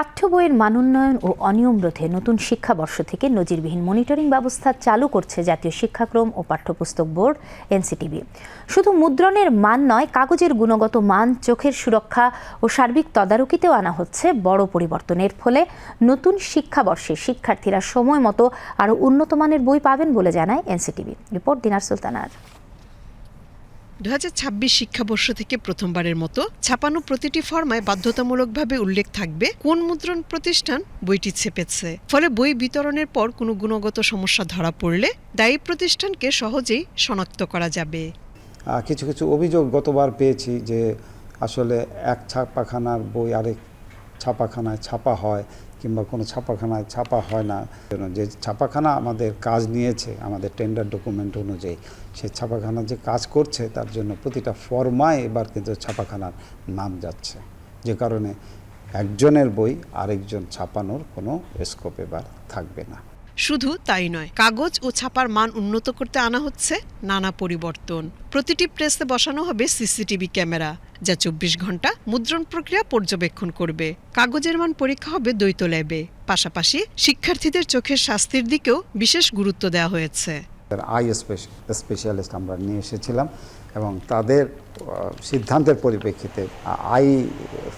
পাঠ্য বইয়ের মানোন্নয়ন ও অনিয়ম রোধে নতুন শিক্ষাবর্ষ থেকে নজিরবিহীন মনিটরিং ব্যবস্থা চালু করছে জাতীয় শিক্ষাক্রম ও পাঠ্যপুস্তক বোর্ড, এনসিটিবি। শুধু মুদ্রণের মান নয়, কাগজের গুণগত মান, চোখের সুরক্ষা ও সার্বিক তদারকিতেও আনা হচ্ছে বড় পরিবর্তনের ফলে নতুন শিক্ষাবর্ষে শিক্ষার্থীরা সময় মতো আরও উন্নত মানের বই পাবেন বলে জানায় এনসিটিভি রিপোর্ট দিনার সুলতানার। দুহাজার ছাব্বিশ শিক্ষাবর্ষ থেকে প্রথমবারের মতো ছাপানো প্রতিটি ফর্মায় বাধ্যতামূলকভাবে উল্লেখ থাকবে কোন মুদ্রণ প্রতিষ্ঠান বইটি ছেপেছে। ফলে বই বিতরণের পর কোনো গুণগত সমস্যা ধরা পড়লে দায়ী প্রতিষ্ঠানকে সহজেই শনাক্ত করা যাবে। কিছু কিছু অভিযোগ গতবার পেয়েছি যে আসলে এক ছাপাখানার বই আরেক ছাপাখানায় ছাপা হয় কিংবা কোনো ছাপাখানায় ছাপা হয় না। যে ছাপাখানা আমাদের কাজ নিয়েছে, আমাদের টেন্ডার ডকুমেন্ট অনুযায়ী, সে ছাপাখানা যে কাজ করছে, তার জন্য প্রতিটা ফর্মায় এবার কিন্তু ছাপাখানার নাম যাচ্ছে। যে কারণে একজনের বই আরেকজন ছাপানোর কোনো স্কোপ এবার থাকবে না। শুধু তাই নয়, কাগজ ও ছাপার মান উন্নত করতে আনা হচ্ছে নানা পরিবর্তন। প্রতিটি প্রেসে বসানো হবে সিসিটিভি ক্যামেরা, যা চব্বিশ ঘণ্টা মুদ্রণ প্রক্রিয়া পর্যবেক্ষণ করবে। কাগজের মান পরীক্ষা হবে দ্বৈত ল্যাবে। পাশাপাশি শিক্ষার্থীদের চোখের শাস্তির দিকেও বিশেষ গুরুত্ব দেওয়া হয়েছে। আই স্পেশালিস্ট আমরা নিয়ে এসেছিলাম এবং তাদের সিদ্ধান্তের পরিপ্রেক্ষিতে আই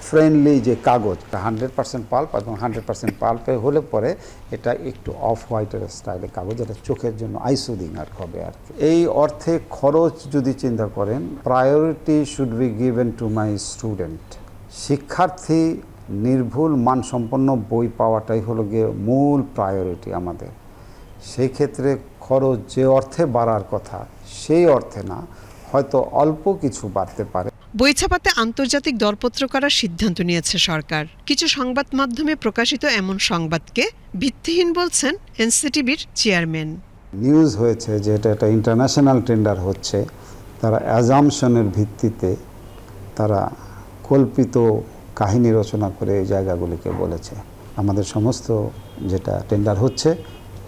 ফ্রেন্ডলি যে কাগজ হান্ড্রেড পার্সেন্ট পাল্প এবং হান্ড্রেড পার্সেন্ট পাল্পে হলে পরে এটা একটু অফ হোয়াইটের স্টাইলের কাগজ, এটা চোখের জন্য আই সুদিং আর হবে আর। এই অর্থে খরচ যদি চিন্তা করেন, priority should be given to my student শিক্ষার্থী নির্ভুল, মানসম্পন্ন বই পাওয়াটাই হলো গিয়ে মূল প্রায়োরিটি আমাদের সেই ক্ষেত্রে খরচ যে অর্থে বাড়ার কথা সেই অর্থে না হয়তো অল্প কিছু বাড়তে পারে। বই ছাপাতে আন্তর্জাতিক দরপত্র করার সিদ্ধান্ত নিয়েছে সরকার। কিছু সংবাদ মাধ্যমে প্রকাশিত এমন সংবাদকে ভিত্তিহীন বলছেন এনসিটিভির চেয়ারম্যান। নিউজ হয়েছে যে এটা একটা ইন্টারন্যাশনাল টেন্ডার হচ্ছে। তারা অ্যাজামশনের ভিত্তিতে তারা কল্পিত কাহিনী রচনা করে এই জায়গাগুলিকে বলেছে। আমাদের সমস্ত যেটা টেন্ডার হচ্ছে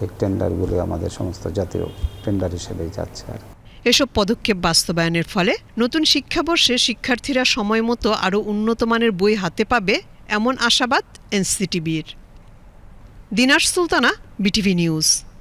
এই টেন্ডারগুলো আমাদের সমস্ত জাতীয় টেন্ডার হিসেবেই যাচ্ছে আর এসব পদক্ষেপ বাস্তবায়নের ফলে নতুন শিক্ষাবর্ষে শিক্ষার্থীরা সময় মতো আরও উন্নত মানের বই হাতে পাবে এমন আশাবাদ এনসিটিভির। Dinar Sultana, BTV news.